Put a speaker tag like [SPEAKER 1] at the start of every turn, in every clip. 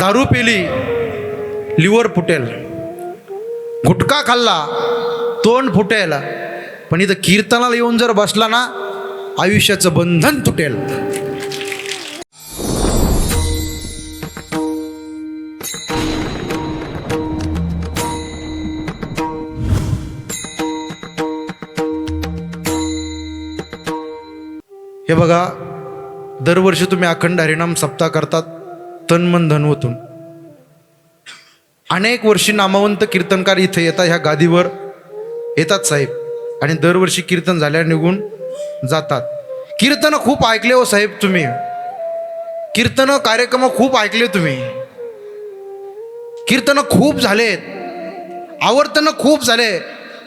[SPEAKER 1] दारू पेली लिव्हर फुटेल. गुटखा खाल्ला तोंड फुटेल. पण इथं कीर्तनाला येऊन जर बसला ना आयुष्याचं बंधन तुटेल. हे बघा दरवर्षी तुम्ही अखंड हरिणाम सप्ताह करतात. तन मन धन होतून अनेक वर्षी नामवंत कीर्तनकार इथे येतात ह्या गादीवर येतात साहेब. आणि दरवर्षी कीर्तन झाल्या निघून जातात. कीर्तन खूप ऐकले हो साहेब तुम्ही. कीर्तन कार्यक्रम खूप ऐकले तुम्ही. कीर्तन खूप झालेत आवर्तन खूप झाले.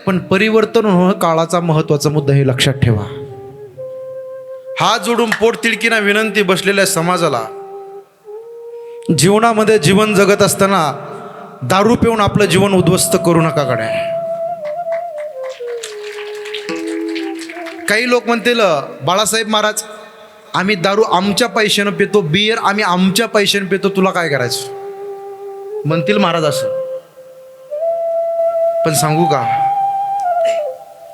[SPEAKER 1] पण परिवर्तन होणं काळाचा महत्त्वाचा मुद्दा हे लक्षात ठेवा. हात जोडून पोट तिडकीना विनंती बसलेल्या समाजाला जीवनामध्ये जीवन जगत असताना दारू पिऊन आपलं जीवन उद्ध्वस्त करू नका गड्या. काही लोक म्हणतील बाळासाहेब महाराज आम्ही दारू आमच्या पैशानं पितो बियर आम्ही आमच्या पैशानं पितो तुला काय करायचं? म्हणतील महाराज असं. पण सांगू का?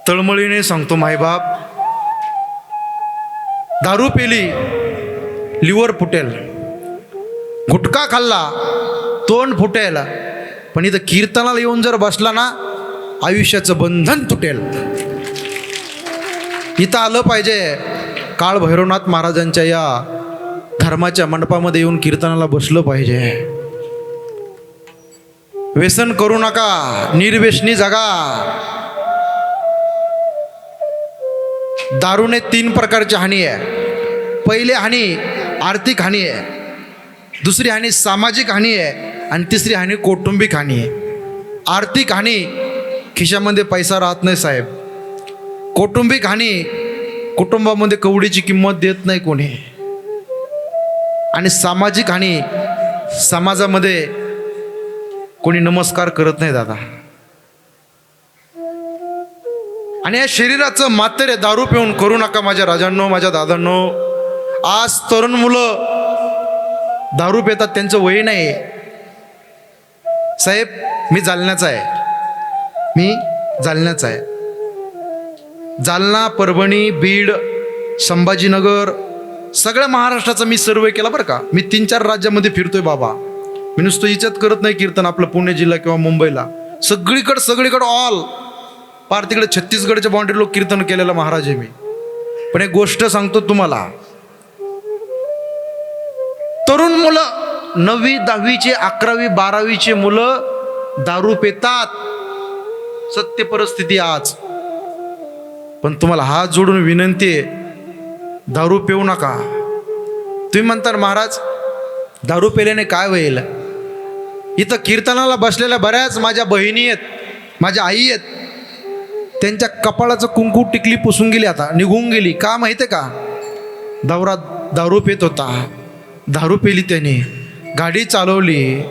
[SPEAKER 1] तळमळीने सांगतो मायबाप. दारू पेली लिव्हर फुटेल. गुटखा खाल्ला तोंड फुटेल. पण इथं कीर्तनाला येऊन जर बसला ना आयुष्याचं बंधन तुटेल. इथं आलं पाहिजे. काळ भैरवनाथ महाराजांच्या या धर्माच्या मंडपामध्ये येऊन कीर्तनाला बसलं पाहिजे. व्यसन करू नका निर्व्यसनी जगा. दारूने तीन प्रकारची हानी आहे. पहिली हानी आर्थिक हानी आहे. दुसरी हानी सामाजिक हानी आहे आणि तिसरी हानी कौटुंबिक हानी आहे. आर्थिक हानी खिशामध्ये पैसा राहत नाही साहेब. कौटुंबिक हानी कुटुंबामध्ये कवडीची किंमत देत नाही कोणी. आणि सामाजिक हानी समाजामध्ये कोणी नमस्कार करत नाही दादा. आणि या शरीराचं मात्र दारू पिऊन करू नका माझ्या राजांनो माझ्या दादांनो. आज तरुण मुलं दारू पेतात त्यांचं वय नाही. साहेब मी जालन्याचा आहे. मी जालन्याचा आहे. जालना परभणी बीड संभाजीनगर सगळ्या महाराष्ट्राचा मी सर्वे केला बरं का. मी तीन चार राज्यामध्ये फिरतोय बाबा. मी नुसतं इच्छात करत नाही कीर्तन आपलं पुणे जिल्हा किंवा मुंबईला. सगळीकडं सगळीकडं ऑल पार तिकडे छत्तीसगडच्या बाउंड्री लोक कीर्तन केलेलं महाराज आहे मी. पण एक गोष्ट सांगतो तुम्हाला. तरुण मुलं नववी दहावीचे अकरावी बारावीचे मुलं दारू पितात. सत्य परिस्थिती आज. पण तुम्हाला हात जोडून विनंती आहे दारू पिऊ नका. तुम्ही म्हणता महाराज दारू पेल्याने काय होईल? इथं कीर्तनाला बसलेल्या बऱ्याच माझ्या बहिणी आहेत माझ्या आई आहेत. त्यांच्या कपाळाचं कुंकू टिकली पुसून गेली आता निघून गेली. का माहिती का? दौरा दारू पित होता. दारू पिली त्याने. गाडी चालवली.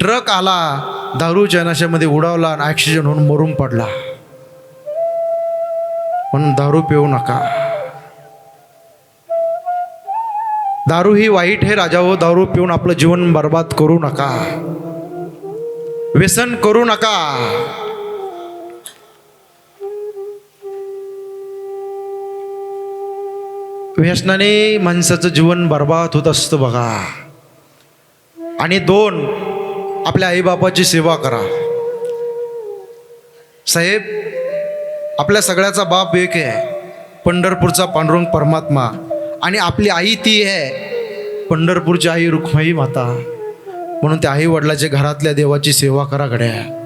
[SPEAKER 1] ट्रक आला. दारूच्या नशेमध्ये उडावला आणि ॲक्सिडेंट होऊन मरून पडला. म्हणून दारू पिऊ नका. दारू ही वाईट हे राजा हो. दारू पिऊन आपलं जीवन बर्बाद करू नका. व्यसन करू नका. व्यसनाने माणसाचं जीवन बर्बाद होत असतं बघा. आणि दोन आपल्या आईबापाची सेवा करा. साहेब आपल्या सगळ्याचा बाप एक आहे पंढरपूरचा पांडुरंग परमात्मा. आणि आपली आई ती आहे पंढरपूरची आई रुक्माई माता. म्हणून त्या आई वडिलाच्या घरातल्या देवाची सेवा करा गड्या.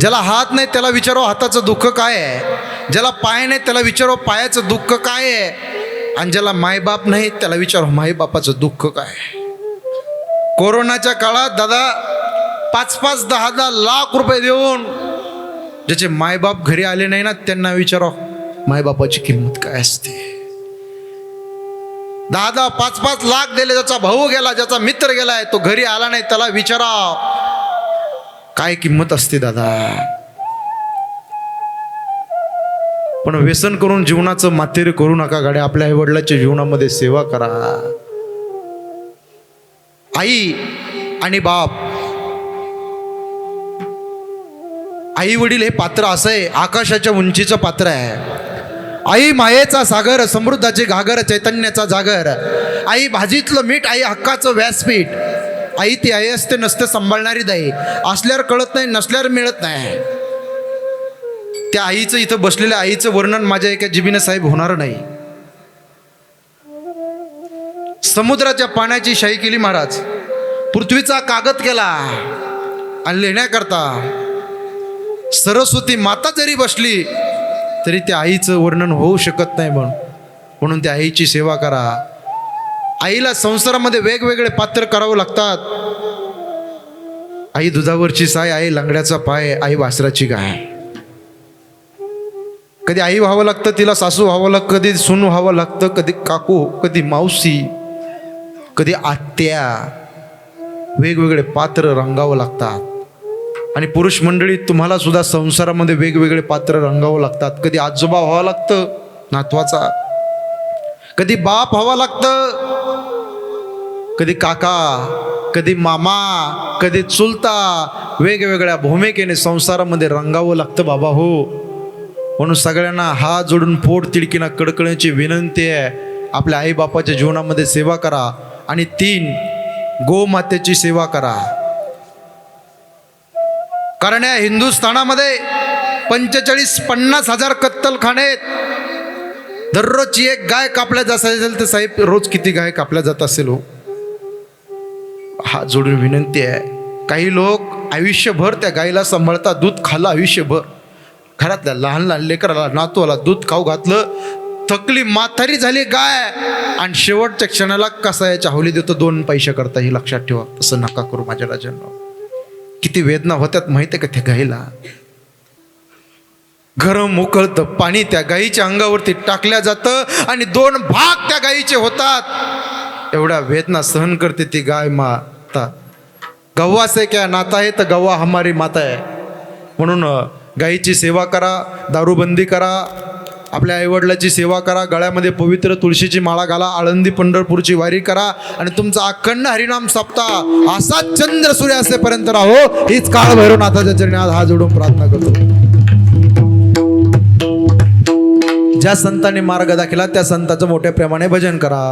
[SPEAKER 1] ज्याला हात नाही त्याला विचारो हाताचं दुःख काय आहे? ज्याला पाय नाही त्याला विचारो पायाचं दुःख काय आहे? आणि ज्याला मायबाप नाही त्याला विचारो मायबापाचं दुःख काय कोरोनाच्या काळात दादा पाच पाच दहा दहा लाख रुपये देऊन ज्याचे मायबाप घरी आले नाही ना त्यांना विचारो मायबापाची किंमत काय असते? दहा दहा पाच पाच लाख दिले ज्याचा भाऊ गेला ज्याचा मित्र गेलाय तो घरी आला नाही त्याला विचारा काय किंमत असते दादा? पण व्यसन करून जीवनाचं माथेर करू नका गाड्या. आपल्या आईवडिलाच्या जीवनामध्ये सेवा करा. आई आणि बाप. आई वडील हे पात्र असं आहे. आकाशाच्या उंचीचं पात्र आहे. आई मायेचा सागर समृद्धाचे घागर चैतन्याचा जागर. आई भाजीतलं मीठ आई हक्काचं व्यासपीठ. आई ती आई असते नसते सांभाळणारी दाई असल्यावर कळत नाही नसल्यावर मिळत नाही. त्या आईचं इथं बसलेल्या आईचं वर्णन माझ्या एका जिबीनं साहेब होणार नाही. समुद्राच्या पाण्याची शाही केली महाराज. पृथ्वीचा कागद केला आणि लिहिण्याकरता सरस्वती माता जरी बसली तरी त्या आईचं वर्णन होऊ शकत नाही म्हणून. म्हणून त्या आईची सेवा करा. आईला संसारामध्ये वेगवेगळे पात्र करावं लागतात. आई दुधावरची साय आई लंगड्याचा पाय आई वासराची गाय. कधी आई व्हावं लागतं तिला सासू व्हावं लागतं कधी सून व्हावं लागतं कधी काकू कधी मावशी कधी आत्या. वेगवेगळे पात्र रंगावं लागतात. आणि पुरुष मंडळी तुम्हाला सुद्धा संसारामध्ये वेगवेगळे पात्र रंगावं लागतात. कधी आजोबा व्हावं लागतं नातवाचा. कधी बाप व्हावं लागतं कधी काका कधी मामा कधी चुलता. वेगवेगळ्या भूमिकेने संसारामध्ये रंगावं लागतं बाबा हो. म्हणून सगळ्यांना हात जोडून पोट तिडकीना कडकण्याची विनंती आहे. आपल्या आईबापाच्या जीवनामध्ये सेवा करा आणि तीन गोमातेची सेवा करा. कारण या हिंदुस्थानामध्ये पंचेचाळीस पन्नास हजार कत्तलखाने आहेत. दररोजची एक गाय कापल्या जात असेल तर साहेब रोज किती गाय कापल्या जात असेल हो? हा जोडून विनंती आहे. काही लोक आयुष्यभर त्या गायीला सांभाळतात दूध खाल्लं आयुष्यभर. घरातल्या लहान लहान लेकराला नातूला दूध खाऊ घातलं. थकली माथारी झाली गाय. आणि शेवटच्या क्षणाला कसा याच्या हवली देतो दोन पैसे करता हे लक्षात ठेवा. तसं नका करू माझ्या राजांना. किती वेदना होत्यात माहिती आहे का त्या गाईला? गरम उकळतं पाणी त्या गाईच्या अंगावरती टाकल्या जातं आणि दोन भाग त्या गाईचे होतात. एवढ्या वेदना सहन करते ती गाय माता. गव्वा से क्या नाता आहे? तर गव्वा हमारी माता आहे. म्हणून गाईची सेवा करा दारूबंदी करा आपल्या आईवडिलाची सेवा करा गळ्यामध्ये पवित्र तुळशीची माळा घाला आळंदी पंढरपूरची वारी करा आणि तुमचा अखंड हरिनाम सप्ता असा चंद्र सूर्य असेपर्यंत राहो हीच काळ भैरवनाथाच्या चरणी आज हा जोडून प्रार्थना करतो. ज्या संतांनी मार्ग दाखला त्या संतांचं मोठ्या प्रमाणे भजन करा.